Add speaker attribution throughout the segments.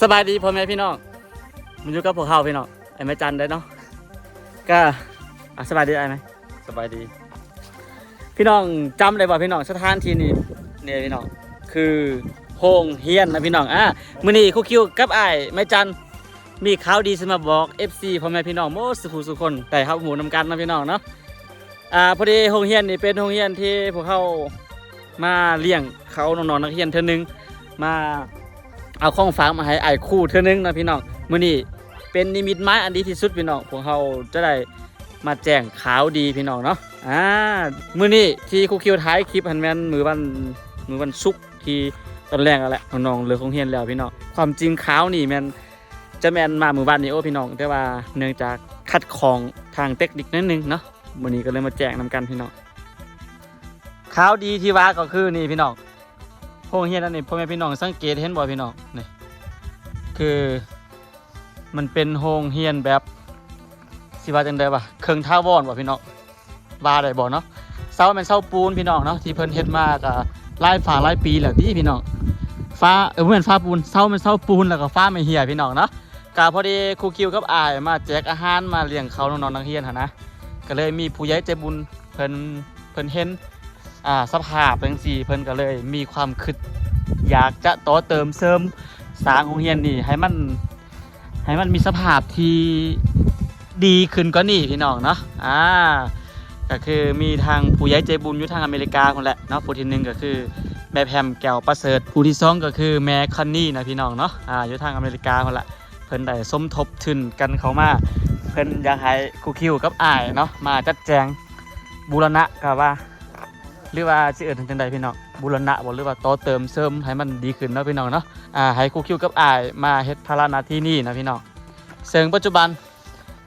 Speaker 1: สบายดีพ่อแม่พี่น้องมันอยู่กับพวกเขาพี่น้องไอ้แม่จันได้เนาะก็อะสบายดีไอ้ไหม
Speaker 2: สบายดี
Speaker 1: พี่น้องจำได้ป่ะพี่น้องสถานที่นี้เนี่ยพี่น้องคือโฮงเฮียนนะพี่น้องอะมื้อนี้ครูคิวกับไอ้ายแม่จันมีข่าวดีสมาบอก FC พ่อแม่พี่น้องโมสุขุสุคนแต่ครับหมูนำกันนะพี่น้องเนาะอ่าพอดีโฮงเฮียนนี่เป็นโฮงเฮียนที่พวกเขามาเลี้ยงเขาน้องๆนักเรียนเท่านึงมา เอาของฝามาให้ไอ้คู่เท่านึงนะพี่น้องมื้อนี้เป็นนิมิตหมายอันดีที่สุดพี่น้องพวกเขาจะได้มาแจ้งข่าวดีพี่น้องเนาะอ่ามื้อนี้ที่ครูคิวท้ายคลิปหันแม่นมือวันมือวันศุกร์ที่ตอนแรกแล้วแหละน้องเลิกของเฮียนแล้วพี่น้องความจริงข่าวนี่แม่นจะแม่นมามือวันนี้โอ้พี่น้องแต่ว่าเนื่องจากคัดของทางเทคนิคนิดนึงเนาะมื้อนี้ก็เลยมาแจ้งนำกันพี่น้องข่าวดีที่ว่าก็คือนี่พี่น้อง โรงเรียนอันนี้พ่อแม่พี่น้องสังเกตเห็นบ่พี่น้องนี่คือมันเป็นโรงเรียนแบบสิว่าจังได๋วะเครื่องท่าวอนบ่พี่น้องว่าได้บ่เนาะเสาเป็นเสาปูนพี่น้องเนาะที่เพิ่นเฮ็ดมาก็หลายฝาหลายปีแล้วติพี่น้องฟ้าเออบ่แม่นฟ้าปูนเสาเป็นเสาปูนแล้วก็ฟ้าไม่เหี่ยพี่น้องเนาะก็พอดีครูคิวกับอายมาแจกอาหารมาเลี้ยงเขาน้องๆนักเรียนหั่นนะก็เลยมีผู้ใหญ่ใจบุญเพิ่นเพิ่นเห็น อ่าสภาพจังซี่เพิ่นก็เลย มีความคิดอยากจะต่อเติมเสริมสร้างโรงเรียนนี่ให้มันให้มันมีสภาพที่ดีขึ้นกว่านี้พี่น้องเนาะอ่าก็คือมีทางผู้ใหญ่ใจบุญอยู่ทางอเมริกาคนแหละเนาะผู้ที่หนึ่งก็คือแม่แพมแก้วประเสริฐผู้ที่สองก็คือแม่คันนี่นะพี่น้องเนาะอ่าอยู่ทางอเมริกาคนละเพิ่นได้สมทบทุนกันเขามาเพิ่นอยากให้ครูคิวกับอ้ายเนาะมาจัดแจงบูรณะก็ว่า หรือว่าสิเอิ้นจังใดพี่น้องบูรณะบ่หรือว่าต่อเติมเสริมให้มันดีขึ้นเนาะพี่น้องเนาะอ่าให้ครูคิวกับอ้ายมาเฮ็ดภาระหน้าที่นี้นะพี่น้องซึ่งปัจจุบัน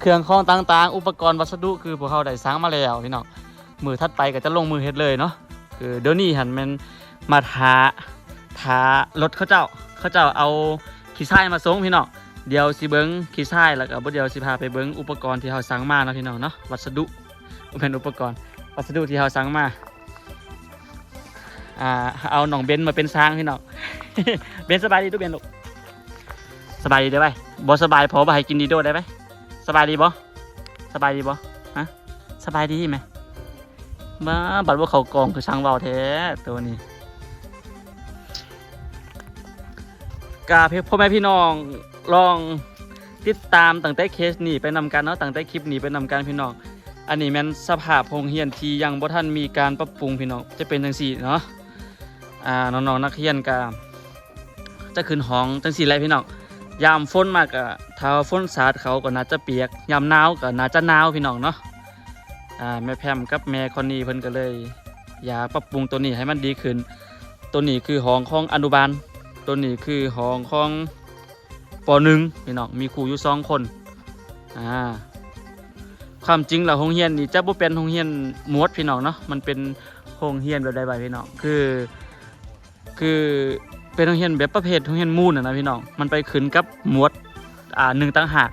Speaker 1: เครื่องของต่างๆ อุปกรณ์วัสดุคือพวกเขาได้สร้างมาแล้วพี่น้องมือถัดไปก็จะลงมือเฮ็ดเลยเนาะคือเดี๋ยวนี้หันมันมาทาทารถเขาเจ้าเขาเจ้าเอาขี้ทรายมาส่งพี่น้องเดี๋ยวสิเบิ่งขี้ทรายแล้วก็บ่เดี๋ยวสิพาไปเบิ่งอุปกรณ์ที่เขาสั่งมาเนาะพี่น้องเนาะวัสดุบ่แม่นอุปกรณ์วัสดุที่เขาสั่งมา อ่าเอาหนองเบนมาเป็นช้างพี่น้อง เบนสบายดีทุกเบนลูกสบายดีได้ไหมบอสบายพอบ่ให้กินดีโดได้ไหมสบายดีบ่สบายดีบ่ฮะสบายดีไหมมาบัดว่าเขากองคือช่างเบาแท้ตัวนี้กาเพ่อแม่พี่น้องลองติดตามตั้งแต่เคสนี้ไปนำกันเนาะตั้งแต่คลิปนี้ไปนำกันพี่น้อง อันนี้แม่นสภาพโรงเรียนที่ยังบ่ทันมีการปรับปรุงพี่น้องจะเป็นจังซี่เนาะ อ่าน้องๆนักเรียนก็จะขึ้นห้องจังซี่แหละพี่น้องยามฝนมากก็ถ้าฝนสาดเขาก็น่าจะเปียกยามหนาวก็น่าจะหนาวพี่น้องเนาะอ่าแม่แพมกับแม่คนนี้เพิ่นก็เลย อยากปรับปรุงตัวนี้ให้มันดีขึ้น ตัวนี้คือห้องของอนุบาล ตัวนี้คือห้องของปหนึ่งพี่น้องมีครูอยู่สองคนอ่าความจริงแล้วโรงเรียนนี่จะบ่เป็นโรงเรียนมวดพี่น้องเนาะมันเป็นโรงเรียนแบบใดไปพี่น้องคือ คือเป็นโรงเรียนแบบประเภทโรงเรียนมูลน่ะนะพี่น้อง มันไปขึ้นกับหมวดอ่าหนึ่งต่างหาก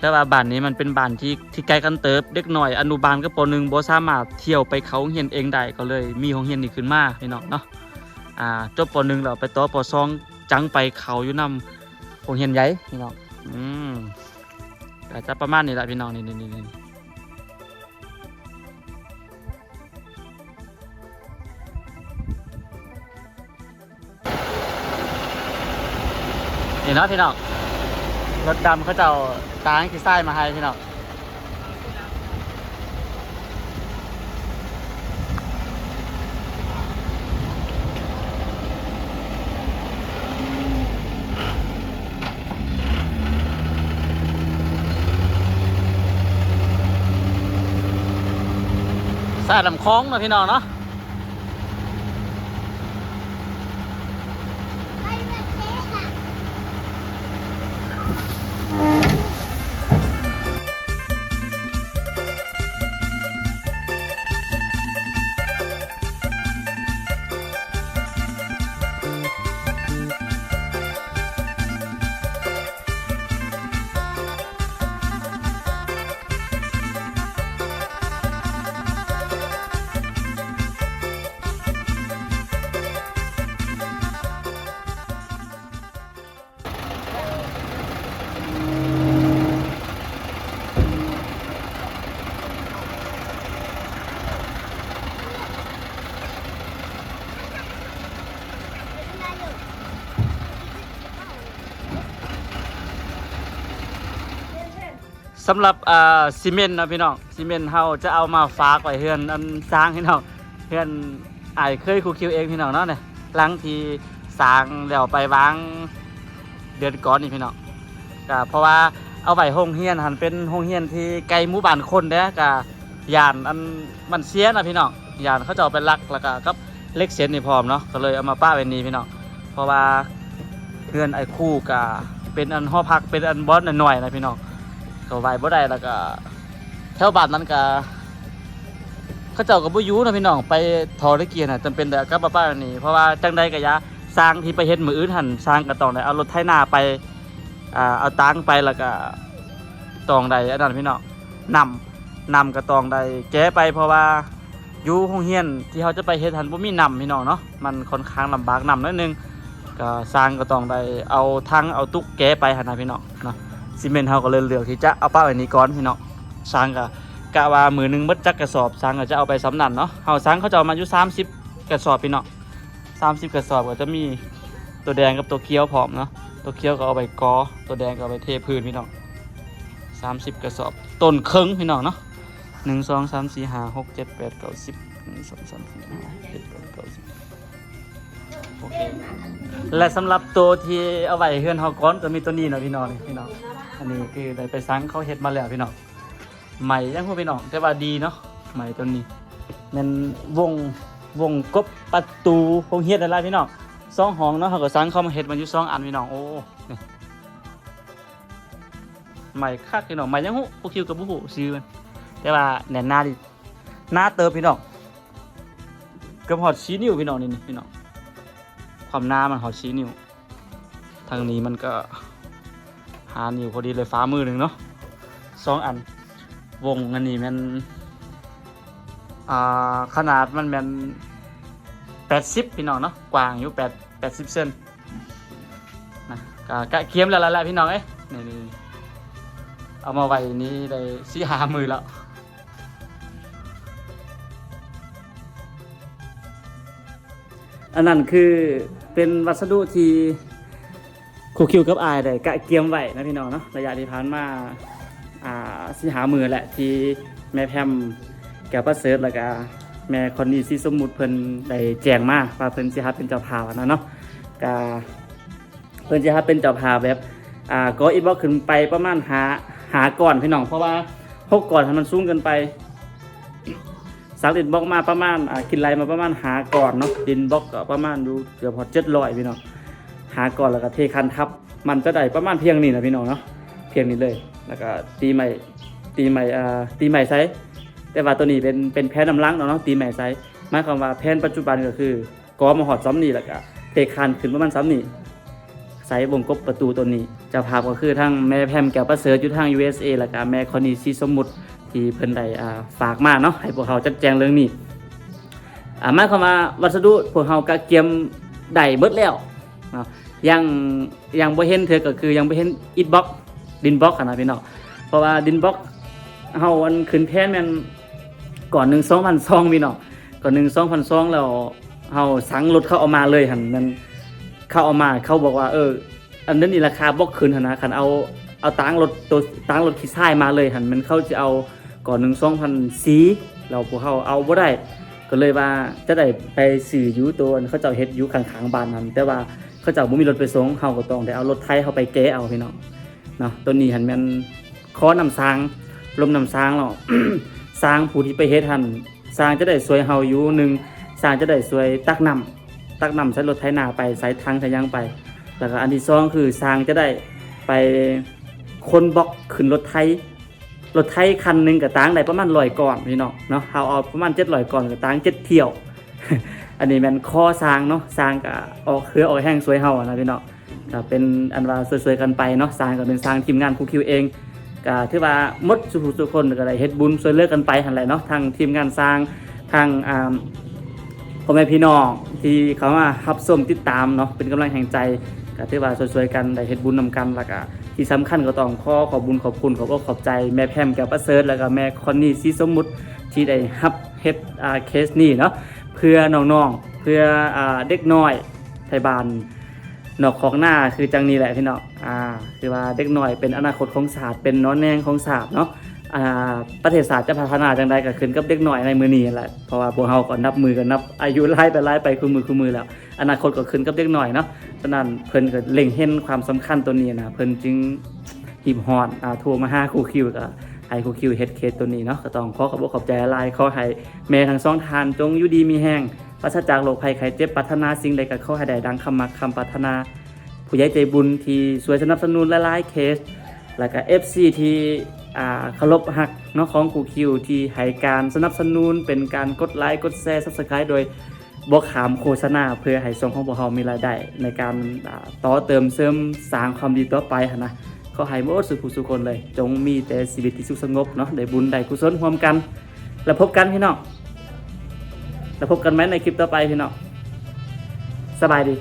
Speaker 1: แต่ว่าบ้านนี้มันเป็นบ้านที่ที่ไกลกันเติบเด็กหน่อยอนุบาลกับปหนึ่งบ่สามารถเที่ยวไปเขาโรงเรียนเองได้ก็เลย มีโรงเรียนนี้ขึ้นมาพี่น้องเนาะอ่าจบปหนึ่งแล้วไปต่อปสองจังไปเขาอยู่นำโรงเรียนใหญ่พี่น้องอืมก็จะประมาณนี้แหละพี่น้องนี่นี่นี่ นี่นี่เนาะพี่น้องรถดำเขาจะเอาตางขี้ไส้มาให้พี่น้องใส่ลำคล้องนะพี่น้องเนาะ สำหรับอ่าซีเมนต์นะพี่น้องซีเมนต์เฮาจะเอามาฝากไว้เฮือนอันสร้างพี่น้องเฮือนอายเคยครูคิวเองพี่น้องเนาะเนี่ยหลังที่สร้างแล้วไปวางเดือนก่อนนี่พี่น้องก็เพราะว่าเอาไว้ห้องเฮียนหันเป็นห้องเฮียนที่ไกลหมู่บ้านคนเด้อกะยานอันมันเสียนะพี่น้องยานเขาจะเอาไปลักแล้วก็กับเล็กเส้นนี่พร้อมเนาะก็เลยเอามาป้าไว้นี่พี่น้องเพราะว่าเฮือนไอ้คู่กะเป็นอันหอพักเป็นอันบอสหน่อยๆนะพี่น้อง ก็ไหวบ่ได้แล้วก็แถวบ้านนั้นก็เขาเจ้ากับบุยูนะพี่น้องไปทอตะเกียร์น่ะจำเป็นแต่กับป้าๆนี่เพราะว่าจังใดก็ยาสร้างที่ไปเฮ็ดมืออื่นหันสร้างก็ต้องได้เอารถไถนาไปอ่าเอาตังไปแล้วก็ตองใดอันนั้นพี่น้องนำนำก็ตองใดแก้ไปเพราะว่าอยู่โรงเรียนที่เขาจะไปเฮ็ดหันบ่มีนำพี่น้องเนาะมันค่อนข้างลำบากนำนิดนึงก็สร้างก็ต้องได้เอาทั้งเอาตุ๊กแก้ไปหันนะพี่น้องเนาะ ซีเมนต์เฮาก็เลยเลือกที่จะเอาป้าอันนี้ก่อนพี่น้องสร้างก็กะว่ามือหนึงเบิดจักกระสอบสร้างก็จะเอาไปสำนันเนาะเฮาสร้างเขาจะเอามาอยู่30 กระสอบพี่น้อง30 กระสอบก็จะมีตัวแดงกับตัวเขียวพร้อมเนาะตัวเขียวก็เอาไปกอตัวแดงก็เอาไปเทพื้นพี่น้อง30 กระสอบต้นครึ่งพี่น้องเนาะ1 2 3 4 5 6 7 8 9 10 1 2 3 4 5 7 8 9 10โอเคและสำหรับตัวที่เอาไว้เฮือนเฮาก่อนก็มีตัวนี้นะพี่น้องพี่น้อง อันนี้คือได้ไปซังเขาเฮ็ดมาแล้วพี่น้องใหม่ยังพูดพี่น้องแต่ว่าดีเนาะใหม่ตัวนี้มันวงวงกบประตูวงเฮ็ดอะไรพี่น้องสองห้องเนาะเขาก็ซังเขามาเฮ็ดมาอยู่สองอันพี่น้องโอ้ใหม่คักพี่น้องใหม่ยังหูพวกคิวกับบุหูซื้อมันแต่ว่าแน่นหน้าดิหน้าเติบพี่น้องเกับหอดชี้นิ้วพี่น้องนี่นี่พี่น้องความหน้ามันหอดชี้นิ้วทางนี้มันก็ หานิ้วพอดีเลยฟ้ามือหนึ่งเนาะสองอันวงอันนี้มันอ่าขนาดมันแมันแปดสิบพี่น้องเนาะกว้างอยู่แปดแปดสิบเซนนะกะเคียมแล้วละพี่น้องเอ้ยนี่นี่นี่เอามาไว้นี่ได้สี่หามือแล้วอันนั้นคือเป็นวัสดุที่ ครูคิวกับอายได้กะเกียมไว้นะพี่น้องเนาะระยะที่ผ่านมาอ่าสิหามือแหละที่แม่แพมแกประเสริฐแล้วก็แม่คนนี้สิสมมุติเพิ่นได้แจ้งมาว่าเพิ่นสิหาเป็นเจ้าภาพนะเนาะกะเพิ่นสิหาเป็นเจ้าภาพแบบอ่าก็อีกบ่ขึ้นไปประมาณหาหาก่อนพี่น้องเพราะว่าหกก่อนมันสูงเกินไปสักดินบล็อกมาประมาณกินไรมาประมาณหาก่อนเนาะดินบล็อกก็ประมาณดูเกือบพอเจ็ดร้อยพี่น้อง หาก่อนแล้วก็เทคันทับ มันจะได้ประมาณเพียงนี้นะพี่น้องเนาะเพียงนี้เลย แล้วก็ตีใหม่ตีใหม่อ่าตีใหม่ไซส์แต่ว่าตัวนี้เป็นเป็นแพนนำล้างเนาะเนาะตีใหม่ไซส์หมายความว่าแพนปัจจุบันก็คือกอมาหอดซ้ำนี่แล้วก็เทคันขึ้นประมาณซ้ำนี่ไซส์วงกบประตูตัวนี้จะพาพก็คือทั้งแม่แพมแก้วประเสริฐอยู่ทาง USA แล้วก็แม่คอนีซีสมมุติที่เพิ่นได้อ่าฝากมาเนาะให้พวกเขาจัดแจงเรื่องนี้อ่าหมายความว่าวัสดุพวกเขาก็เกียมได้เบิดแล้ว เนาะยังยังบ่เห็นเธอก็คือยังบ่เห็นอิฐบล็อกดินบล็อกขนาดพี่น้องเพราะว่าดินบล็อกเฮาอันขึ้นแพนแม่นก่อนหนึ่งสองพันซองพี่น้องก่อนหนึ่งสองพันซองแล้วเฮาสั่งรถเขาเอามาเลยหันมันเขาเอามาเขาบอกว่าเออ อันนั้นนี่ราคาบล็อกขึ้นหันนะคันเอาเอาตังรถตัวตังรถขี้ทรายมาเลยหันมันเขาจะเอาก่อนหนึ่งสองพันสีเราพวกเขาเอาบ่ได้ก็เลยว่าจะได้ไปสื่ออยูตัวเขาเจ้าเฮ็ดอยู่ข้างๆบ้านนั้นแต่ว่า เขาเจ้าบ่มีรถไปส่งเฮาก็ต้องได้เอารถไถเฮาไปแก้เอาพี่น้องเนาะตัวนี้หันแม่นคอนำสร้างลมนำสร้างเนาะสร้างผู้ที่ไปเฮ็ดหันสร้างจะได้สวยเฮาอยู่หนึ่งสร้างจะได้สวยตักน้ำตักน้ำใช้รถไถนาไปใส่ทางใส่ยางไป แล้วก็อันที่สองคือสร้างจะได้ไปคนบล็อกขึ้นรถไถรถไถคันหนึ่งกับตางได้ประมาณ100ก่อนพี่น้องเนาะเฮาเอาประมาณ700ก่อนกับตาง7เที่ยว อันนี้แมันคอสร้างเนาะสร้างกับออกเครือออกแห้งสวยเฮานะพี่เนาะก็เป็นอันว่าสวยๆกันไปเนาะสร้างก็เป็นสร้างทีมงานครูคิวเองก็ถือว่ามดสุขทุกคนก็ได้เฮ็ดบุญช่วยเลือกันไปหันแหละเนาะทางทีมงานสร้างทางอ่าพ่อแม่พี่น้องที่เขามารับชมติดตามเนาะเป็นกำลังแห่งใจก็ถือว่าสวยๆกันได้เฮ็ดบุญนำกันแล้วก็ที่สำคัญก็ต้องขอขอบบุญขอบคุณขอบอกขอบใจแม่แพมแก้วประเสริฐแล้วก็แม่คอนนี่ซีสมมุติที่ได้รับเฮ็ดอ่าเคสนี้เนาะ เพื่อน้องๆ เพื่ออาเด็กน้อยไทยบานนอกของหน้าคือจังนี้แหละพี่น้องอ่าคือว่าเด็กหน่อยเป็นอนาคตของศาสตร์เป็นน้อนแนงของศาสตร์เนาะอ่าประเทศศาสตร์จะพัฒนาจังใดก็ขึ้นกับเด็กหน่อยในมือนี้แหละเพราะว่าพวกเฮาก็นับมือกันนับอายุไล่ไปไล่ไปคือมือคือมือแล้ว อนาคตก็ขึ้นกับเด็กหน่อยเนาะฉะนั้นเพิ่นก็เล็งเห็นความสำคัญตัวนี้นะเพิ่นจึงหิบฮอดอ่าโทรมาหาครูคิวก็ ให้ครูคิวเฮดเคสตัวนี้เนาะก็ต้องขอขอบอกขอบใจลายขอให้แม่ทั้งสองทานจงอยู่ดีมีแห้งปราศจากโรคภัยไข้เจ็บปรารถนาสิ่งใดก็ขอให้ได้ดังคำมักคำปรารถนา ผู้ใหญ่ใจบุญที่ช่วยสนับสนุนหลายๆเคส แล้วก็ FC ที่อ่าเคารพหักเนาะของคูคิวที่ให้การสนับสนุนเป็นการกดไลค์กดแชร์ Subscribe โดยบ่ขามโฆษณาเพื่อให้ส่งของพวกเรามีรายได้ ในการต่อเติมเสริมสร้างความดีต่อไปนะ ขอให้หมดสุขผู้สุขคนเลย จงมีแต่ชีวิตที่สุขสงบเนาะได้บุญได้กุศลร่วมกัน แล้วพบกันพี่น้องแล้วพบกันไหมในคลิปต่อไปพี่น้องสบายดี